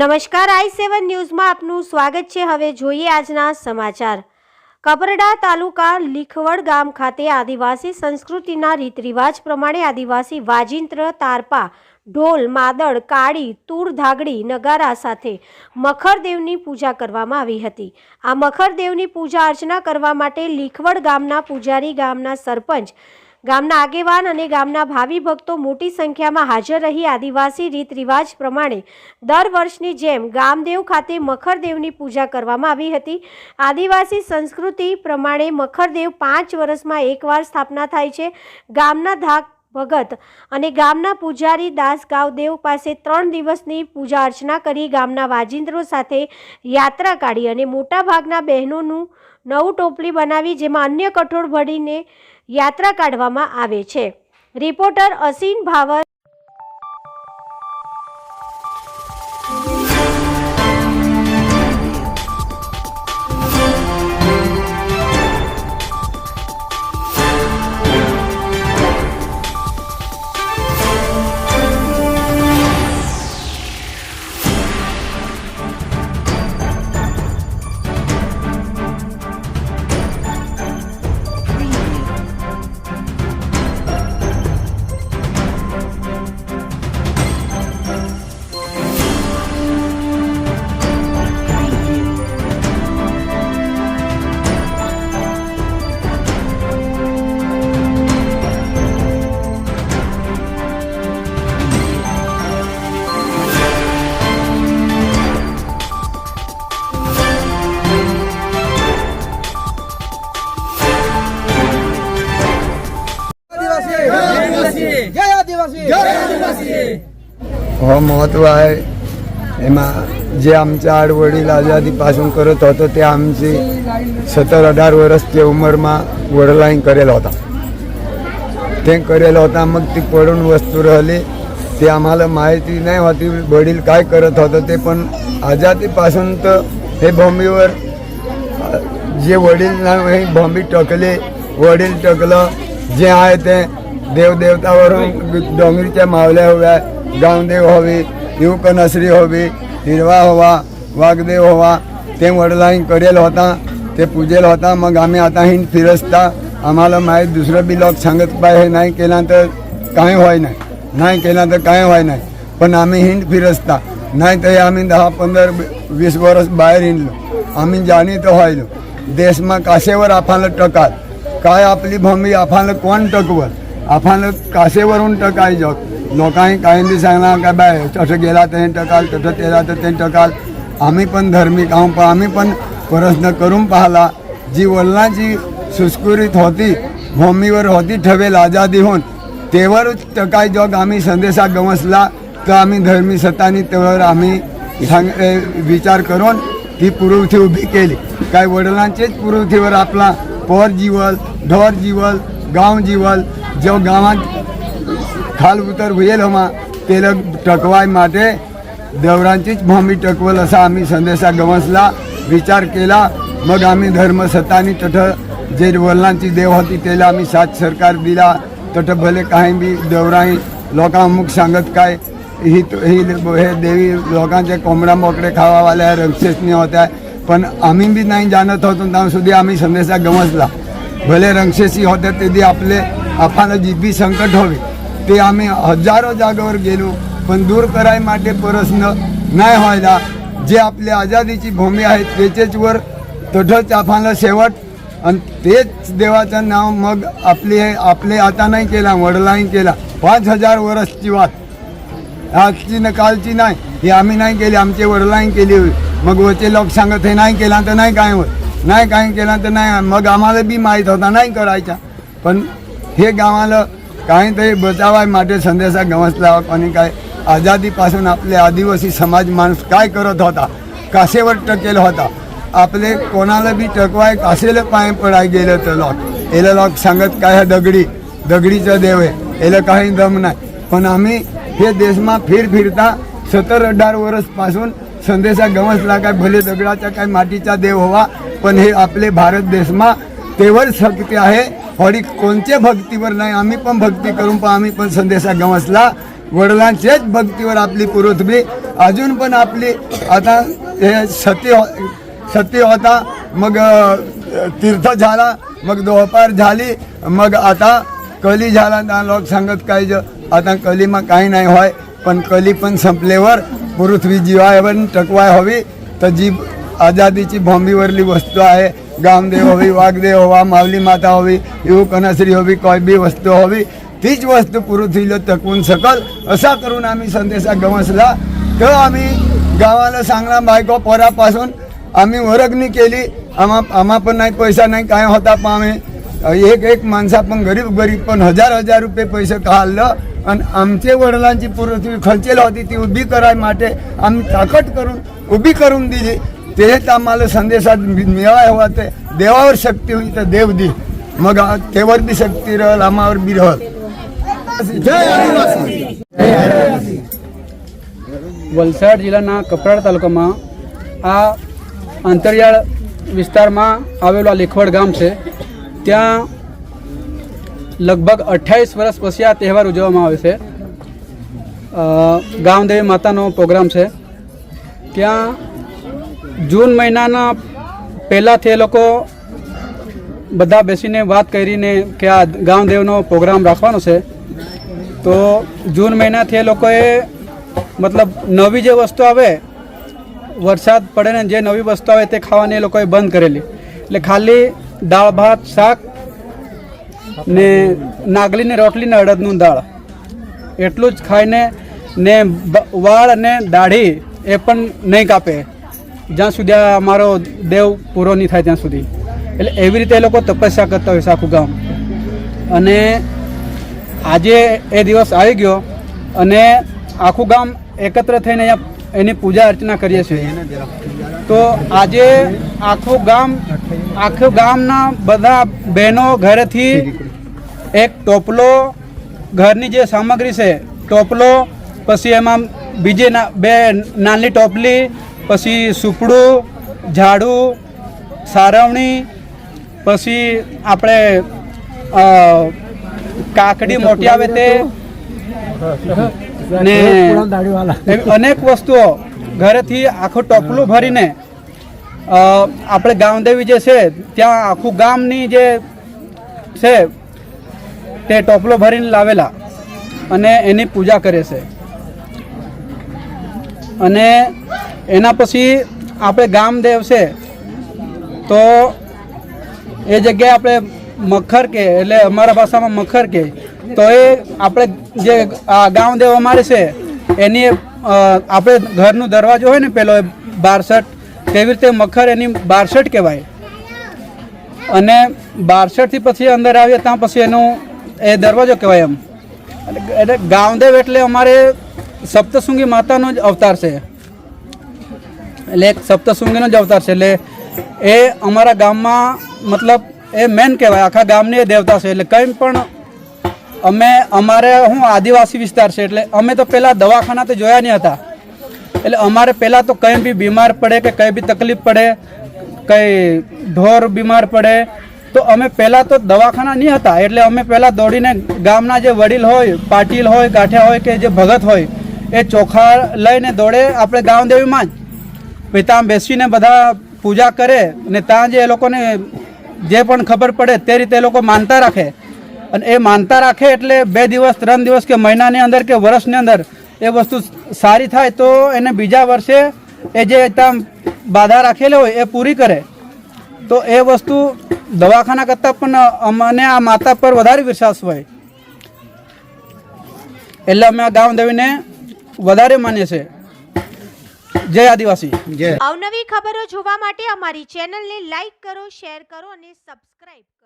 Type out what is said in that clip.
નમસ્કાર આઈ સેવન ન્યૂઝમાં આપનું સ્વાગત છે. હવે જોઈએ આજના સમાચાર. કપરડા તાલુકા લીખવડ ગામ ખાતે આદિવાસી સંસ્કૃતિના રીત રિવાજ પ્રમાણે આદિવાસી વાજિંત્ર, તારપા, ઢોલ, માદળ, કાળી, તૂર, ધાગડી, નગારા સાથે મખરદેવની પૂજા કરવામાં આવી હતી. આ મખરદેવની પૂજા અર્ચના કરવા માટે લીખવડ ગામના પૂજારી ગામના સરપંચ ગામના આગેવાન અને ગામના ભાવિ ભક્તો મોટી સંખ્યામાં હાજર રહી આદિવાસી રીત રિવાજ પ્રમાણે દર વર્ષની જેમ ગામદેવ ખાતે મખરદેવની પૂજા કરવામાં આવી હતી. આદિવાસી સંસ્કૃતિ પ્રમાણે મખરદેવ પાંચ વર્ષમાં એકવાર સ્થાપના થાય છે. ગામના ધાક ભગત અને ગામના પૂજારી દાસ ગાવદેવ પાસે ત્રણ દિવસની પૂજા અર્ચના કરી ગામના વાજિંદ્રો સાથે યાત્રા કાઢી અને મોટાભાગના બહેનોનું નવું ટોપલી બનાવી, જેમાં અન્ય કઠોળ ભરીને યાત્રા કાઢવામાં આવે છે. રિપોર્ટર અસીન ભાવર हो महत्व आहे એમાં જે आमच्या आडवडील आझादीपासून करत होतं ते आमची सत्तर अढार वर्षच्या उंमरमा वडिलांनी करेल होता ते करेल होता मग ती पडून वस्तू राहिली ते आम्हाला माहिती नाही होती वडील काय करत होतं ते पण आझादीपासून तर हे भूमीवर अ, जे वडील नाही भूमी टकले वडील टकलं जे आहे ते देवदेवतावरून डोंगरीच्या मावल्या हव्या गावदेव हवी युवकनसरी हवी हिरवा हवा वाघदेव हवा. ते वडिलांनी करेल होता ते पूजेल होता. मग आम्ही आता हिंड फिरसता. आम्हाला माहीत दुसरं बी लोक सांगत पाय हे नाही केला तर काय व्हाय नाही. नाही केला तर काय व्हाय नाही. पण आम्ही हिंड फिरसता. नाही तर आम्ही दहा पंधरा वीस वर्ष बाहेर हिंडलो. आम्ही जाणी तर व्हायलो. देशમાં काशेवर आफाला टकाल. काय आपली भूमी आफाला कोण टकवल? आफाला काशेवरून टकाय जात लोकांनी काही बी सांगणार का बाय तसं गेला ते टकाल तसं केला तर ते टकाल. आम्ही पण धर्मिक आहोत पण आम्ही पण प्रश्न करून पाहला. जी वडिलांची सुस्कुरीत होती भूमीवर होती ठेवेल आजादी होऊन तेवर टकाय जग आम्ही संदेशा गमसला. तर आम्ही धर्मी सत्तानी तेवर आम्ही सांग विचार करून ती पुरवठी उभी केली. काय वडिलांचेच पुरवठीवर आपला पोर जीवल ढोर जीवल गाव जीवल जो गावात खाल उतर होईल हमा. त्याला टकवाय माटे. देवरांचीच भूमी टकवल असा आम्ही संदेशा गवसला. विचार केला. मग आम्ही धर्मसत्तानी तठ जे वडिलांची देव होती त्याला आम्ही साथ सरकार दिला. तठ भले काही बी देवराई लोकां अमुक सांगत काय. ही ही हे देवी लोकांचे कोंबडा मोकडे खावावाल्या रंगशेषणी होत्या. पण आम्ही बी नाही जाणत होतो त्या सुद्धा आम्ही संदेशा गमसला भले रंगशेषी होत्या ते आपले आफाला जी बी संकट हवे. ते आम्ही हजारो जागेवर गेलो पण दूर कराय माटे प्रश्न नाही व्हायला. जे आपल्या आझादीची भूमी आहे त्याच्याचवर वर चाफाला शेवट. आणि तेच देवाचं नाव मग आपले आपले आता नाही केला वडिलांनी केला. पाच हजार वर्षची वाट. आजची न कालची नाही. ही आम्ही नाही केली आमचे वडिलांनी केली. होती मग वचे लोक सांगत हे नाही केला तर नाही काय होत? नाही काय केला तर नाही. मग आम्हाला बी माहीत होता नाही करायचा. पण हे गावाला કારણ કે બચાવવા માટે સંદેશા ગમસલાવાની કાંઈ આઝાદीपासून आपले आदिवासी समाज माणूस काय करत होता कासेवर टकेला होता आपले कोणाला बी टकवाय कासेला पाय पडाय गेलं तर लोक एला लोक सांगत काय दगडी दगडीचं देव आहे एला काही दम नाही पण आम्ही हे देशમાં फिर फिरता सत्तर अठरा वर्षपासून संदेशा गमसला काय भले दगडाचा काय मातीचा देव हवा पण हे आपले भारत देशमा तेवर शक्ती आहे फॉडी कोणत्या भक्तीवर नाही आम्ही पण भक्ती करून पण आम्ही पण संदेशा गमसला वडिलांच्याच भक्तीवर आपली पुरोथबी अजून पण आपली आता हे सती हो-, सती होता मग तीर्थ झाला मग दोपार झाली मग आता कली झाला ना लोक सांगत काय ज आता कली मग काही नाही होय पण कली पण संपल्यावर पृथ्वी जीवावर टकवाय हवी तर जी आझादीची भूमीवरली वस्तू आहे गामदेव हवी वाघदेव हवा माऊली माता हवी येऊ कनश्री हवी કોઈ बी वस्तू हवी तीच वस्तू पृथ्वीला टकवून सकल असा करून आम्ही संदेशा गवसला तर आम्ही गावाला सांगणार बायको पोरापासून आम्ही वर्गणी केली आम्हा आम्हा पण नाही पैसा नाही काय होता पण आम्ही एक एक माणसा पण गरीब गरीब पण हजार हजार रुपये पैसे काढलं आणि आमचे वडिलांची पृथ्वी खर्चेल होती ती उभी कराय માટે आम्ही ताकद करून उभी करून दिली तेच आम्हाला संदेशात मिळाय हवा ते देवावर शक्ती होई तर देव दी मग आ- तेवर बी शक्ती रहल आम्हावर बी रहल जय आदिवासी વલસાડ જિલ્લાના કપરાડા તાલુકામાં આ અંતરિયાળ વિસ્તારમાં આવેલું આ લેખવડ ગામ છે ત્યાં લગભગ અઠ્યાવીસ વર્ષ પછી આ તહેવાર ઉજવવામાં આવે છે અ, ગામદેવી માતાનો પ્રોગ્રામ છે ત્યાં જૂન મહિનાના પહેલાંથી એ લોકો બધા બેસીને વાત કરીને કે આ ગામદેવનો પ્રોગ્રામ રાખવાનો છે. તો જૂન મહિનાથી એ લોકોએ મતલબ નવી જે વસ્તુ આવે, વરસાદ પડે ને જે નવી વસ્તુ આવે તે ખાવાની એ લોકોએ બંધ કરેલી. એટલે ખાલી દાળ, ભાત, શાક ને નાગલીની રોટલી ને અડદનું દાળ. એટલું જ ખાઈને ને વાળ અને દાઢી એ પણ નહીં કાપે. જ્યાં સુધી અમારો દેવ પૂરો નહીં થાય ત્યાં સુધી. એટલે એવી રીતે એ લોકો તપસ્યા કરતા હોય છે આખું ગામ. અને આજે એ દિવસ આવી ગયો અને આખું ગામ એકત્ર થઈને અહીંયા એની પૂજા અર્ચના કરીએ છીએ. તો આજે આખું ગામ, આખું ગામના બધા બહેનો ઘરેથી એક ટોપલો ઘરની જે સામગ્રી છે, ટોપલો, પછી એમાં બીજી બે નાની ટોપલી પછી સુપડું ઝાડુ સારવણી પછી આપણે કાકડી મોટી આવે તે ને અનેક વસ્તુઓ. ઘરેથી આખું ટોપલું ભરીને આપણે ગામદેવી જે છે ત્યાં આખું ગામની જે છે તે ટોપલો ભરીને લાવેલા અને એની પૂજા કરે છે. અને એના પછી આપણે ગામદેવ છે, તો એ જગ્યાએ આપણે મખર કે, એટલે અમારા ભાષામાં મખર કે, તો એ આપણે જે આ ગામદેવ અમારે છે, એની આપણે ઘરનો દરવાજો હોય ને પેલો બારસઠ તેવી રીતે મખર એની બારસઠ કહેવાય. અને બારસઠથી પછી અંદર આવીએ ત્યાં પછી એનું, એ દરવાજો કહેવાય એમ. એટલે ગામદેવ એટલે અમારે સપ્તશૃંગી માતાનો જ અવતાર છે. એટલે એક સપ્તશૃંગીનો જ અવતાર છે. એટલે એ અમારા ગામમાં મતલબ એ મેન કહેવાય. આખા ગામની એ દેવતા છે. એટલે કંઈ પણ અમે, અમારે હું આદિવાસી વિસ્તાર છે, એટલે અમે તો પહેલાં દવાખાના તો જોયા નહીં હતા. એટલે અમારે પહેલાં તો કંઈ બી બીમાર પડે કે કંઈ બી તકલીફ પડે, કંઈ ઢોર બીમાર પડે, તો અમે પહેલાં તો દવાખાના નહીં હતા. એટલે અમે પહેલાં દોડીને ગામના જે વડીલ હોય, પાટીલ હોય, ગાંઠિયા હોય કે જે ભગત હોય, એ ચોખા લઈને દોડે આપણે ગામદેવીમાં જ. પછી ત્યાં બેસીને બધા પૂજા કરે અને ત્યાં જે એ લોકોને જે પણ ખબર પડે તે રીતે એ લોકો માનતા રાખે. અને એ માનતા રાખે એટલે બે દિવસ, ત્રણ દિવસ કે મહિનાની અંદર કે વર્ષની અંદર એ વસ્તુ સારી થાય તો એને બીજા વર્ષે એ જે ત્યાં બાધા રાખેલી હોય એ પૂરી કરે. તો એ વસ્તુ દવાખાના કરતાં પણ અમને આ માતા પર વધારે વિશ્વાસ હોય. એટલે અમે આ ગામ દેવીને વધારે માનીએ છીએ. જય આદિવાસી. અવનવી ખબરો જોવા માટે અમારી ચેનલને લાઈક કરો શેર કરો અને સબસ્ક્રાઇબ કરો.